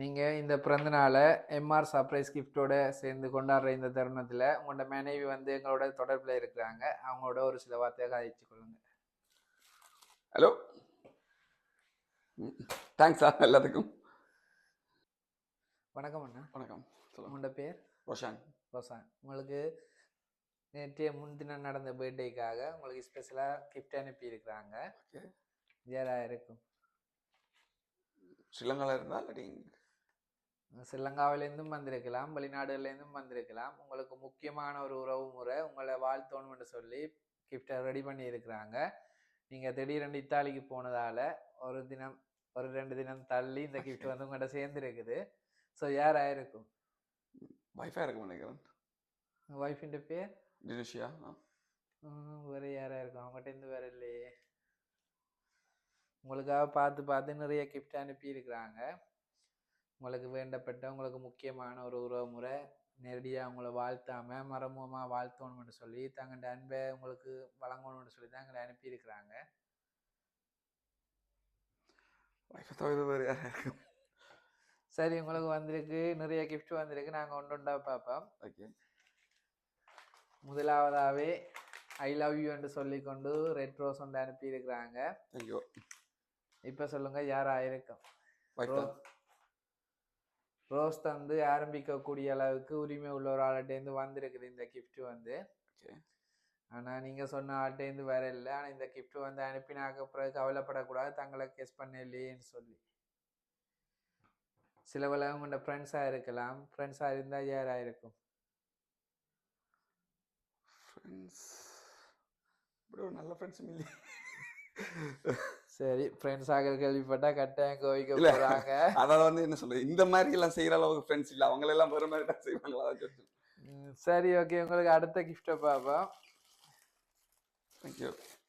நீங்கள் இந்த பிறந்த நாளை எம்ஆர் சர்ப்ரைஸ் கிஃப்டோட சேர்ந்து கொண்டாடுற இந்த தருணத்தில் உங்களோட மனைவி வந்து எங்களோட தொடர்பில் இருக்கிறாங்க. அவங்களோட ஒரு சில வார்த்தையை கழிச்சு கொள்ளுங்க. ஹலோ தேங்க்ஸா எல்லாத்துக்கும். வணக்கம் அண்ணா. வணக்கம் சொல்லுங்க. உங்களோட பேர்? ரோஷான். ரோசான் உங்களுக்கு நேற்றைய முன்தினம் நடந்த பர்த்டேக்காக உங்களுக்கு ஸ்பெஷலாக கிஃப்ட் அனுப்பி இருக்கிறாங்க. ஜேராக இருக்கும்? ஸ்ரீலங்காவில் இருந்தா இல்லாட்டி ஸ்ரீலங்காவிலேருந்தும் வந்திருக்கலாம் வெளிநாடுகள்லேருந்தும் வந்திருக்கலாம். உங்களுக்கு முக்கியமான ஒரு உறவு முறை உங்களை வாழ்த்தோணும்னு சொல்லி கிஃப்டை ரெடி பண்ணி இருக்கிறாங்க நீங்கள் திடீரென்று இத்தாலிக்கு போனதால் ஒரு தினம் ஒரு ரெண்டு தினம் தள்ளி இந்த கிஃப்ட் வந்து உங்கள்கிட்ட சேர்ந்துருக்குது. ஸோ யார் ஆயிருக்கும்? வைஃபை இருக்கும் நினைக்கிறேன். ஒய்ஃபின் பேர்? டினிஷியா வேற யாரா இருக்கும்? அவங்ககிட்ட இருந்து வேற இல்லையே. உங்களுக்காக பார்த்து பார்த்து நிறைய கிஃப்ட் அனுப்பி இருக்கிறாங்க உங்களுக்கு வேண்டப்பட்ட உங்களுக்கு முக்கியமான ஒரு உறவு முறை நேரடியாக உங்களை வாழ்த்தாம மறைமுகமாக வாழ்த்தணும்னு சொல்லி தங்களோட அன்பை உங்களுக்கு வழங்கணும்னு சொல்லி தான் எங்களை அனுப்பி இருக்கிறாங்க வைஃபை தவிர வேறு யாரா இருக்கும் சரி உங்களுக்கு வந்திருக்கு நிறைய கிஃப்ட் வந்திருக்கு நாங்கள் ஒன்று ஒன்றா பார்ப்போம். ஓகே முதலாவதாகவே ஐ லவ் யூ என்று சொல்லிக்கொண்டு ரெட் ரோஸ் ஒன்று அனுப்பி இருக்கிறாங்க தேங்க்யூ இப்போ சொல்லுங்க யாரா இருக்கும்? ரோஸ் தந்து ஆரம்பிக்கக்கூடிய அளவுக்கு உரிமை உள்ள ஒரு ஆள்கிட்டேருந்து வந்திருக்குது இந்த gift வந்து. ஆனால் நீங்கள் சொன்ன ஆள்கிட்டேருந்து வேற இல்லை. ஆனால் இந்த gift வந்து அனுப்பினாக்க பிறகு கவலைப்படக்கூடாது. தங்களை கெஸ் பண்ணலையேன்னு சொல்லி. சில வேளை உங்களோட ஃப்ரெண்ட்ஸாக இருக்கலாம். ஃப்ரெண்ட்ஸாக இருந்தால் யாராக இருக்கும்? ஃப்ரெண்ட்ஸ் இப்படி ஒரு நல்ல ஃப்ரெண்ட்ஸும் இல்லை சரி ஃப்ரெண்ட்ஸாக கேள்விப்பட்டால் கட்டாயம் கோவிக்க இல்ல. போகிறாங்க அதாவது வந்து என்ன சொல்றது? இந்த மாதிரி எல்லாம் செய்யற அளவுக்கு ஃப்ரெண்ட்ஸ் இல்லை. அவங்க எல்லாம் வேற மாதிரி தான் செய்வாங்களா? சரி ஓகே உங்களுக்கு அடுத்த கிஃப்ட்டை பார்ப்போம்.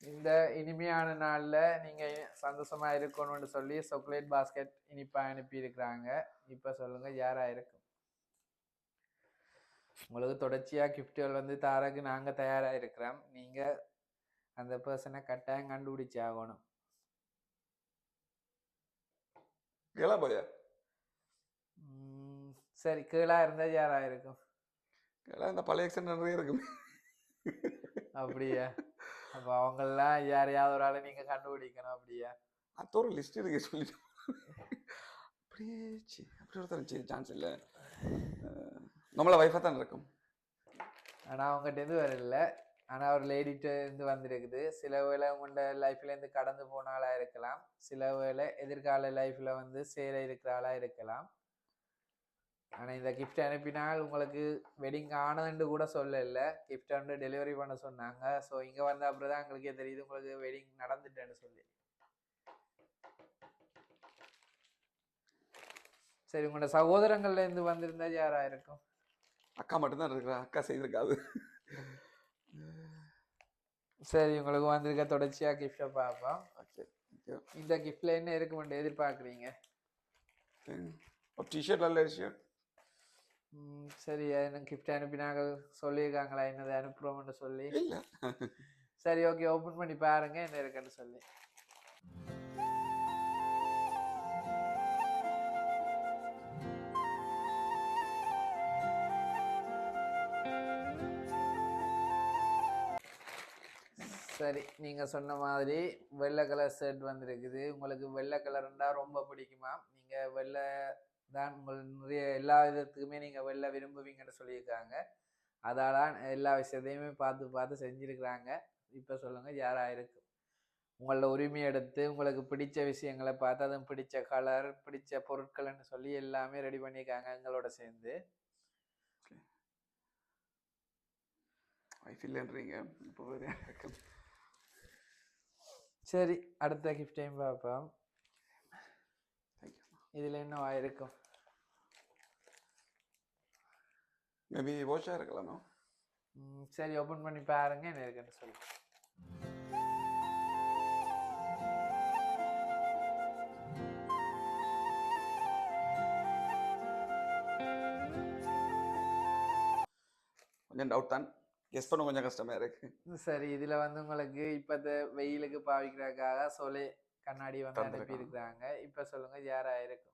இந்த இனிமையான நாள்ல நீங்க சந்தோஷமா இருக்கணும்னு சொல்லி சாக்லேட் பாஸ்கெட் இனிப்பா அனுப்பி இருக்கிறாங்க இப்ப சொல்லுங்க யாரா இருக்கும் உங்களுக்கு தொடர்ச்சியா கிஃப்ட்டுகள் வந்து தாரக்கு நாங்க தயாரா இருக்கிறோம் நீங்க அந்த பர்சனை கட்டாயம் கண்டுபிடிச்சு கேளா போயா? சரி கீழா இருந்தா யாரா இருக்கும்? கேளா இந்த பழைய எக்ஸன் நிறைய இருக்கு அப்படியா? அப்ப அவங்கெல்லாம் யாரையாவது ஒரு ஆளை நீங்க கண்டுபிடிக்கணும் அப்படியா? அது ஒரு லிஸ்ட் இருக்கு சொல்லிட்டு அப்படியே சி அப்படி ஒருத்தர் சான்ஸ் இல்லை. நம்மள வைஃபாக தான் இருக்கும். ஆனா அவங்ககிட்ட இருந்து வேற ஆனால் அவர் ஒரு இருந்து வந்திருக்குது. சில வேளை உங்களோட லைஃப்லேருந்து கடந்து போன இருக்கலாம். சில வேளை எதிர்கால லைஃப்பில் வந்து சேர இருக்கிற ஆளாக இருக்கலாம். ஆனால் இந்த கிஃப்ட் அனுப்பினால் உங்களுக்கு வெட்டிங் ஆனதுன்னு கூட சொல்லல. கிஃப்ட் வந்து டெலிவரி பண்ண சொன்னாங்க. ஸோ இங்கே வந்த அப்புறம் தான் எங்களுக்கே தெரியுது உங்களுக்கு வெட்டிங் நடந்துட்டேன்னு சொல்லி. சரி உங்களோட சகோதரங்கள்லேருந்து வந்திருந்தா யாராக இருக்கும்? அக்கா மட்டும்தான் இருக்கிறா. அக்கா செய்திருக்காது. சரி உங்களுக்கு வந்திருக்க தொடர்ச்சியா கிஃப்டை பார்ப்போம். இந்த கிஃப்ட்ல என்ன இருக்குமென்று எதிர்பார்க்குறீங்க? டிஷர்ட் நல்ல டிஷர்ட் ம், சரி எனக்கு கிஃப்ட் அனுப்பினாங்க? சொல்லியிருக்காங்களா? என்னது அனுப்புறோம்னு சொல்லி. சரி ஓகே ஓப்பன் பண்ணி பாருங்க என்ன இருக்குன்னு சொல்லி. சரி நீங்கள் சொன்ன மாதிரி வெள்ளை கலர் ஷர்ட் வந்திருக்குது. உங்களுக்கு வெள்ளை கலர்ண்டா ரொம்ப பிடிக்குமா? நீங்கள் வெள்ளை தான் உங்கள் நிறைய எல்லா விதத்துக்குமே நீங்கள் வெள்ளை விரும்புவீங்கன்னு சொல்லியிருக்காங்க. அதால் எல்லா விஷயத்தையுமே பார்த்து பார்த்து செஞ்சுருக்குறாங்க. இப்போ சொல்லுங்கள் யாராக இருக்கு? உங்களோட உரிமை எடுத்து உங்களுக்கு பிடிச்ச விஷயங்களை பார்த்து அதுவும் பிடிச்ச கலர் பிடிச்ச பொருட்கள்னு சொல்லி எல்லாமே ரெடி பண்ணியிருக்காங்க எங்களோட சேர்ந்து. வைஃப் இல்லைன்றீங்க. இப்போ வேறு சரி அடுத்த கிஃப்டையும் பார்ப்போம். தேங்க்யூ இதுல என்னவா இருக்கும்? மேபி வாட்சாக இருக்கலாமா சரி ஓப்பன் பண்ணி பாருங்க என்ன இருக்குன்னு சொல்லி கொஞ்சம் டவுட் தான். கெஸ் பண்ண கொஞ்சம் கஷ்டமாக இருக்கு. சரி இதுல வந்து உங்களுக்கு இப்பத்த வெயிலுக்கு பாவிக்கிறதுக்காக சொலை கண்ணாடி வந்து. அனுப்பி இருக்கிறாங்க இப்ப சொல்லுங்க யாரா இருக்கும்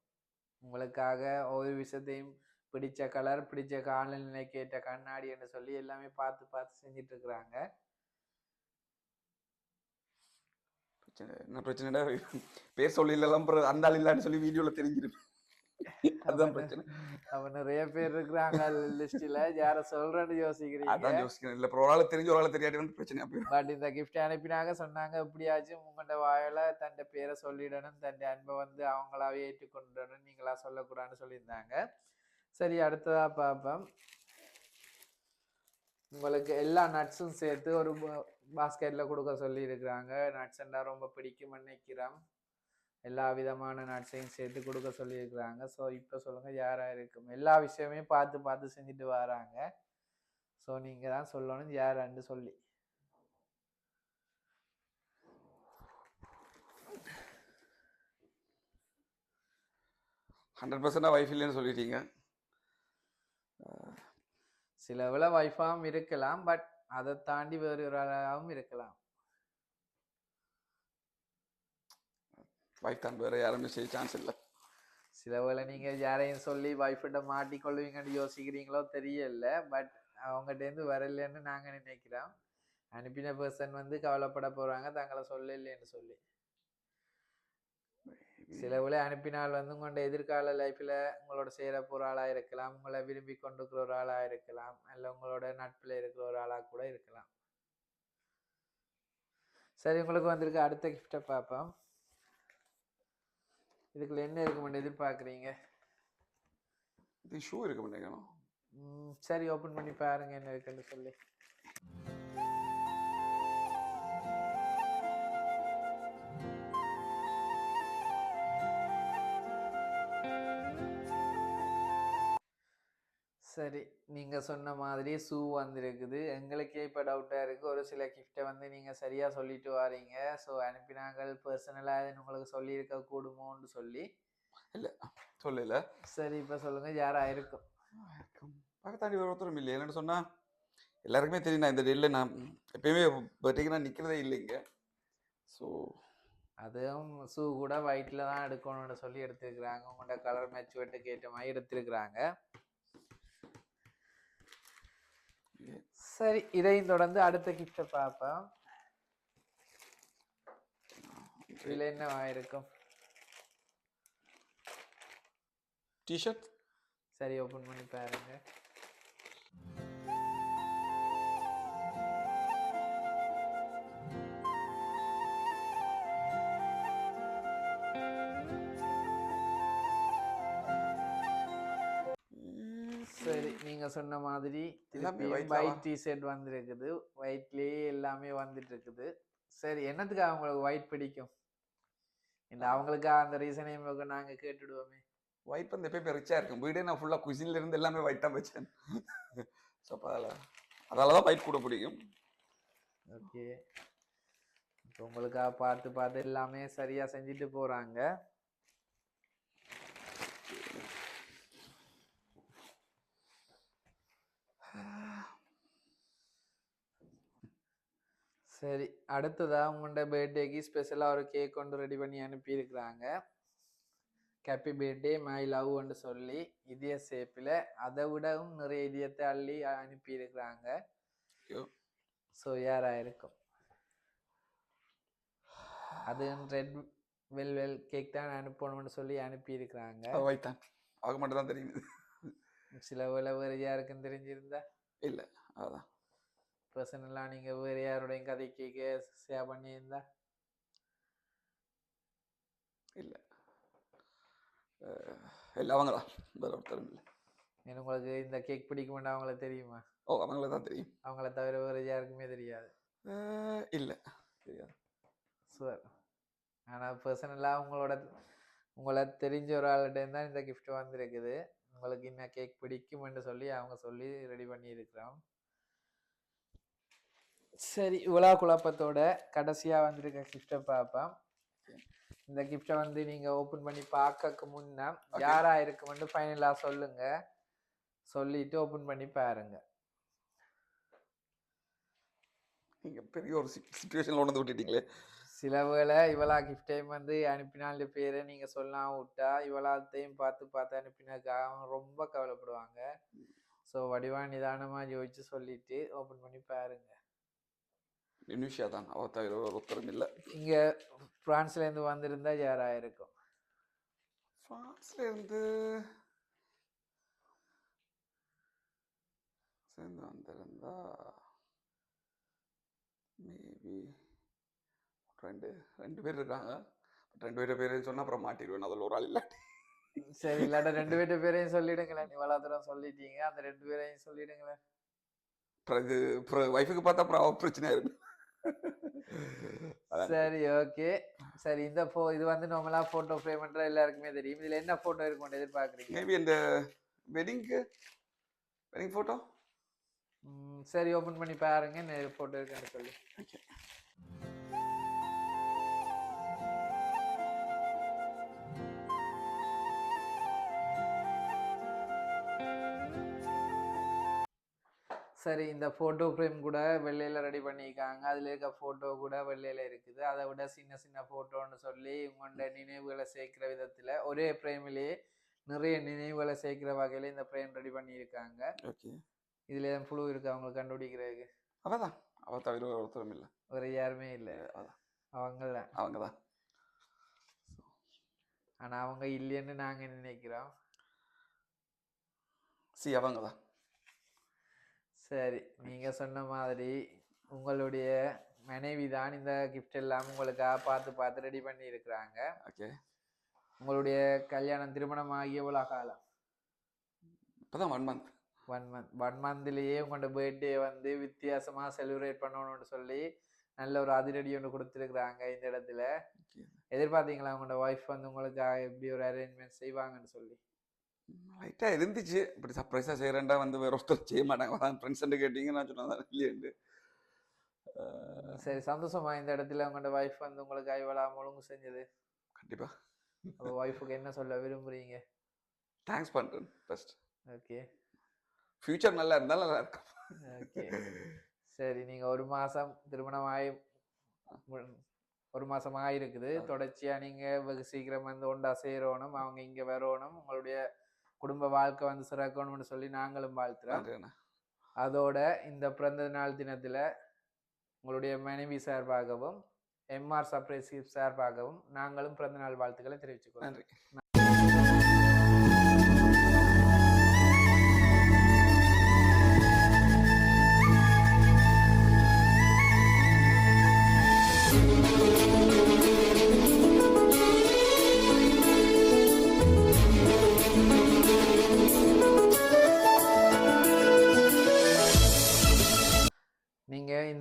உங்களுக்காக ஒவ்வொரு விஷயத்தையும் பிடிச்ச கலர் பிடிச்ச காலநிலைக்கு ஏற்ற கண்ணாடி என்று சொல்லி எல்லாமே பார்த்து பார்த்து செஞ்சுட்டு இருக்கிறாங்க பிரச்சனை என்ன பிரச்சனைடா? பேர் சொல்லிடலாம் அப்புறம் அந்த ஆள் இல்லான்னு சொல்லி வீடியோல தெரிஞ்சிருப்பேன் அதுதான் பிரச்சனை. நிறைய பேர் இருக்கிறாங்க லிஸ்ட்ல. யார சொல்றேன்னு யோசிக்கிறீங்க? அதான் யோசிக்கிறேன். இல்ல ஒரு ஆள் தெரிஞ்ச ஒரு ஆள் தெரியாட்டி வந்து பிரச்சனையா போயிடும் பட் இந்த gift அனுப்பினாங்க சொன்னாங்க எப்படியாச்சும் உங்கள்ட்ட வாயில தன் பேரை சொல்லிடணும் தன் அன்பை வந்து அவங்களாவே ஏற்றுக்கொண்டுடணும். நீங்களா சொல்லக்கூடாதுன்னு சொல்லியிருந்தாங்க. சரி அடுத்ததா பார்ப்போம். உங்களுக்கு எல்லா நட்ஸும் சேர்த்து ஒரு பாஸ்கெட்ல கொடுக்க சொல்லி இருக்கிறாங்க நட்ஸ்ண்டா ரொம்ப பிடிக்கும் நினைக்கிறோம் எல்லா விதமான நட்ஸையும் சேர்த்து கொடுக்க சொல்லியிருக்கிறாங்க. ஸோ இப்போ சொல்லுங்க யாரா இருக்கும்? எல்லா விஷயமே பார்த்து பார்த்து செஞ்சுட்டு வராங்க. ஸோ நீங்க தான் சொல்லணும் யாரான்னு சொல்லி. ஹண்ட்ரட் பர்சன்டா வைஃப் இல்லைன்னு சொல்லிட்டீங்க. சில வில வைஃபாகவும் இருக்கலாம் பட் அதை தாண்டி வேறு ஒரு ஆளாகவும் இருக்கலாம். வைஃப் தான் வேற யாருமே செய்ய சான்ஸ் இல்லை. சில வேளை நீங்க யாரையும் சொல்லி வைஃபிட்ட மாட்டிக்கொள்வீங்கன்னு யோசிக்கிறீங்களோ தெரியல பட் அவங்ககிட்ட இருந்து வரலன்னு நாங்க நினைக்கிறோம். அனுப்பின பர்சன் வந்து கவலைப்பட போறாங்க தங்களை சொல்லலைன்னு சொல்லி. சில வேளை அனுப்பினால் வந்து உங்களோட எதிர்கால லைஃப்ல உங்களோட சேர போற ஆளா இருக்கலாம் உங்களை விரும்பி கொண்டிருக்கிற ஒரு ஆளா இருக்கலாம் இல்ல உங்களோட நட்புல இருக்கிற ஒரு ஆளா கூட இருக்கலாம். சரி உங்களுக்கு வந்திருக்க அடுத்த கிஃப்டை பார்ப்போம். இதுக்குள்ள என்ன இருக்குமென்னு எதிர்பார்க்குறீங்க? இது ஷூ இருக்க மாட்டேங்கணும் ம், சரி ஓபன் பண்ணி பாருங்க என்ன இருக்குன்னு சொல்லி. சரி நீங்க சொன்ன மாதிரி ஷூ வந்திருக்குது. எங்களுக்கே இப்போ டவுட்டாக இருக்கு. ஒரு சில கிஃப்ட்டை வந்து நீங்க சரியா சொல்லிட்டு வாரீங்க. ஸோ அனுப்பினாங்கள் பர்சனலாக உங்களுக்கு சொல்லியிருக்க கூடுமோன்னு சொல்லி. சொல்லல. சரி இப்போ சொல்லுங்க. யாரா இருக்கும்? பக்கத்தாண்டி ஒரு ஒருத்தரும் இல்லை என்னன்னு சொன்னா எல்லாருக்குமே தெரியும். நான் இந்த டேட்ல நான் எப்பயுமே பர்த்டேக்கு நான் நிக்கிறதே இல்லைங்க. ஸோ அதுவும் ஷூ கூட ஒயிட்ல தான் எடுக்கணும்னு சொல்லி எடுத்திருக்கிறாங்க. உங்களோட கலர் மேட்ச் வெட்டுக்கு ஏற்ற மாதிரி எடுத்திருக்கிறாங்க. சரி இதையும் தொடர்ந்து அடுத்த கிஃப்டை பார்ப்போம். இதுல என்ன இருக்கும் டிஷர்ட் சரி ஓபன் பண்ணி பாருங்க. சரி நீங்க சொன்ன மாதிரி ஒயிட்? டிஷர்ட் வந்திருக்குது. ஒயிட்லயே எல்லாமே வந்துட்டு இருக்குது சரி என்னத்துக்கு உங்களுக்கு ஒயிட் பிடிக்கும்? இந்த அவங்களுக்கு அந்த ரீசனையும் நாங்க கேட்டுடுவோமே. ஒயிட் வந்து எப்பயுமே ரிச்சா இருக்கும். வீடே நான் ஃபுல்லா குசின்ல இருந்து எல்லாமே ஒயிட் தான் வச்சேன். ஸோ அதில் அதால தான் ஒயிட் கூட பிடிக்கும். ஓகே இப்போ உங்களுக்காக பார்த்து பார்த்து எல்லாமே சரியா செஞ்சுட்டு போறாங்க. சரி அடுத்ததா உங்களோட பர்த்டேக்கு ஸ்பெஷலாக ஒரு கேக் கொண்டு ரெடி பண்ணி அனுப்பியிருக்கிறாங்க. ஹாப்பி பர்த்டே மை லவ்னு சொல்லி இதய ஷேப்பில் அதை விடவும் நிறைய இதயத்தை அள்ளி அனுப்பியிருக்கிறாங்க. ஸோ யாரா இருக்கும் அது ரெட் வெல்வெல் கேக் தான் அனுப்பணும்னு சொல்லி அனுப்பியிருக்கிறாங்க. ஆக மட்டும் தான். தெரியுது. சில வேலை வேறு யாருக்கும் தெரிஞ்சிருந்தா? இல்லை அதான். பர்சனலாக நீங்கள் வேறு யாரோடையும் கதை கேட்க ஷேர் பண்ணியிருந்தா? இல்லை. இல்லை அவங்களா. வேற ஒருத்தரும் இல்லை. உங்களுக்கு இந்த கேக் பிடிக்குமெண்டா அவங்களுக்கு தெரியுமா? ஓ அவங்கள தான் தெரியும். அவங்கள தவிர வேறு யாருக்குமே தெரியாது. இல்லை. தெரியாது. சுவர் ஆனால் பர்சனலாக உங்களோட உங்களை தெரிஞ்ச ஒரு ஆள்கிட்ட தான் இந்த gift வந்திருக்குது. உங்களுக்கு என்ன கேக் பிடிக்கும்னு சொல்லி அவங்க சொல்லி ரெடி பண்ணியிருக்கிறோம். சரி இவ்வளோ குழப்பத்தோட கடைசியாக வந்திருக்க கிஃப்டை பார்ப்போம் இந்த கிஃப்டை வந்து நீங்கள் ஓப்பன் பண்ணி பார்க்கக்கு முன்னே யாரா இருக்குமென்னு ஃபைனலாக சொல்லுங்க. சொல்லிட்டு ஓப்பன் பண்ணி பாருங்க. நீங்கள் பெரிய ஒரு சுச்சுவேஷனில் கொண்டு வந்து விட்டுட்டீங்களே. சில வேளை இவளா கிஃப்ட் டைம் வந்து அனுப்பினால பேரை நீங்க சொல்லாம விட்டா இவளாத்தையும் பார்த்து பார்த்து அனுப்பினதுக்காக ரொம்ப கவலைப்படுவாங்க. ஸோ வடிவா நிதானமா யோசிச்சு சொல்லிட்டு ஓபன் பண்ணி பாருங்க. நிமிஷா தான். அவ தவிர ஒருத்தரும் இல்லை. இங்க பிரான்ஸ்ல இருந்து வந்திருந்தா யாரா இருக்கும்? ஃப்ரான்ஸ்ல இருந்து சேர்ந்து வந்திருந்தா மேபி ரெண்டு ரெண்டு பேர் இருக்காங்க. ரெண்டு பேர் பேரையும் சொன்னா அப்புறம் மாட்டிடுவேன். அதில் ஒரு ஆள் இல்லை. சரி இல்லாட்ட ரெண்டு பேர்ட்ட பேரையும் சொல்லிடுங்களேன். இவ்வளோ தூரம் சொல்லிட்டீங்க. அந்த ரெண்டு பேரையும் சொல்லிடுங்களேன். இது ஒய்ஃபுக்கு பார்த்தா அப்புறம் அவ பிரச்சனையா இருக்கு. சரி ஓகே. சரி இந்த ஃபோ இது வந்து நார்மலா போட்டோ ஃப்ரேம்ன்ற எல்லாருக்குமே தெரியும். இதுல என்ன போட்டோ இருக்கும் எதிர்பார்க்குறீங்க? மேபி இந்த வெட்டிங்க்கு வெட்டிங் ஃபோட்டோ ம், சரி ஓபன் பண்ணி பாருங்க. என்ன போட்டோ இருக்குன்னு சொல்லி. ஓகே சரி இந்த போட்டோ ஃப்ரேம் கூட வெள்ளையில ரெடி பண்ணியிருக்காங்க. அதுல இருக்க போட்டோ கூட வெள்ளையில இருக்குது. அதை விட சின்ன சின்ன போட்டோன்னு சொல்லி உங்களோட நினைவுகளை சேர்க்கிற விதத்துல ஒரே ஃப்ரேம்லயே நிறைய நினைவுகளை சேர்க்கிற வகையில இந்த ஃப்ரேம் ரெடி பண்ணியிருக்காங்க. ஓகே. இதுல எதுவும் புழு இருக்கு? அவங்களை கண்டுபிடிக்கிறதுக்கு. அவ தான் அவ தவிர ஒருத்தரும் இல்லை. வேற யாருமே இல்லை. அதான் அவங்க தான் அவங்க தான் ஆனா அவங்க இல்லைன்னு நாங்க நினைக்கிறோம். சி அவங்க தான் சரி நீங்க சொன்ன மாதிரி உங்களுடைய மனைவி தான் இந்த கிஃப்ட் எல்லாம் உங்களுக்காக பார்த்து பார்த்து ரெடி பண்ணி இருக்கிறாங்க. ஓகே உங்களுடைய கல்யாணம் திருமணம் ஆகிய எவ்வளோ காலம்? இப்போதான் one month one month one மந்த்லேயே உங்களோட பர்த்டே வந்து வித்தியாசமா செலிப்ரேட் பண்ணணும்னு சொல்லி நல்ல ஒரு அதிரடி ஒன்று கொடுத்துருக்குறாங்க இந்த இடத்துல. எதிர்பார்த்தீங்களா உங்களோட ஒய்ஃப் வந்து உங்களுக்காக எப்படி ஒரு அரேஞ்ச்மெண்ட் செய்வாங்கன்னு சொல்லி? லைட்டாக இருந்துச்சு. இப்படி சர்ப்ரைஸாக செய்கிறேன்டா வந்து வேற ஒருத்தர் செய்ய மாட்டாங்க. அதான் ஃப்ரெண்ட்ஸ்ட்டு கேட்டீங்க நான் சொன்னதான் இல்லையண்டு சரி சந்தோஷமா இந்த இடத்துல உங்களோட ஒய்ஃப் வந்து உங்களுக்காக இவ்வளோ ஒழுங்கு செஞ்சது. கண்டிப்பாக அப்போ ஒய்ஃபுக்கு என்ன சொல்ல விரும்புறீங்க? தேங்க்ஸ் பண்ணுறேன் ஃபர்ஸ்ட் ஓகே ஃப்யூச்சர் நல்லா இருந்தாலும் நல்லா இருக்கும். ஓகே சரி நீங்க ஒரு மாசம் திருமணம் ஆகி ஒரு மாசம் ஆயிருக்குது தொடர்ச்சியா நீங்க வெகு சீக்கிரம் வந்து ஒண்டா சேரணும். அவங்க இங்க வரணும். உங்களுடைய குடும்ப வாழ்க்கை வந்து சிறக்கணும்னு சொல்லி நாங்களும் வாழ்த்துறோம். அதோட இந்த பிறந்த நாள் தினத்துல உங்களுடைய மனைவி சார்பாகவும் எம்ஆர் சர்ப்ரைஸ் சார்பாகவும் நாங்களும் பிறந்த நாள் வாழ்த்துக்களை தெரிவிச்சுக்கிறோம் நன்றி.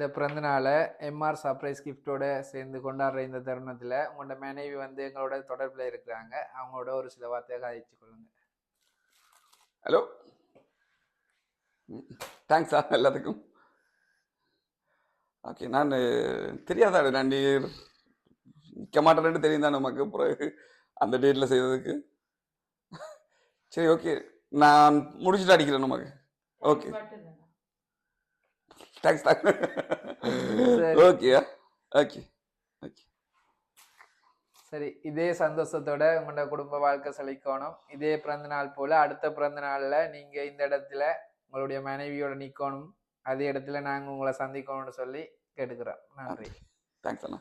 இந்த பிறந்த நாளை எம்ஆர் சர்ப்ரைஸ் கிஃப்டோட சேர்ந்து கொண்டாடுற இந்த தருணத்துல உங்களோட மனைவி வந்து எங்களோட தொடர்புல இருக்கிறாங்க. அவங்களோட ஒரு சில வார்த்தையை கழிச்சு கொள்ளுங்க. ஹலோ தேங்க்ஸா எல்லாத்துக்கும். ஓகே நான் தெரியாதா நான் நீ நிற்க மாட்டேன்னு தெரியும் தான் நமக்கு பிறகு அந்த டேட்டில் செய்ததுக்கு. சரி ஓகே நான் முடிச்சுட்டு அடிக்கிறேன் நமக்கு ஓகே தேங்க்ஸ் தான் சரி. ஓகே ஓகே ஓகே சரி இதே சந்தோஷத்தோட உங்களோட குடும்ப வாழ்க்கை செழிக்கணும். இதே பிறந்த நாள் போல அடுத்த பிறந்த நாள்ல நீங்க இந்த இடத்துல உங்களுடைய மனைவியோட நிக்கணும். அதே இடத்துல நாங்க உங்களை சந்திக்கணும்னு சொல்லி கேட்டுக்கிறோம் நன்றி. தேங்க்ஸ் அண்ணா.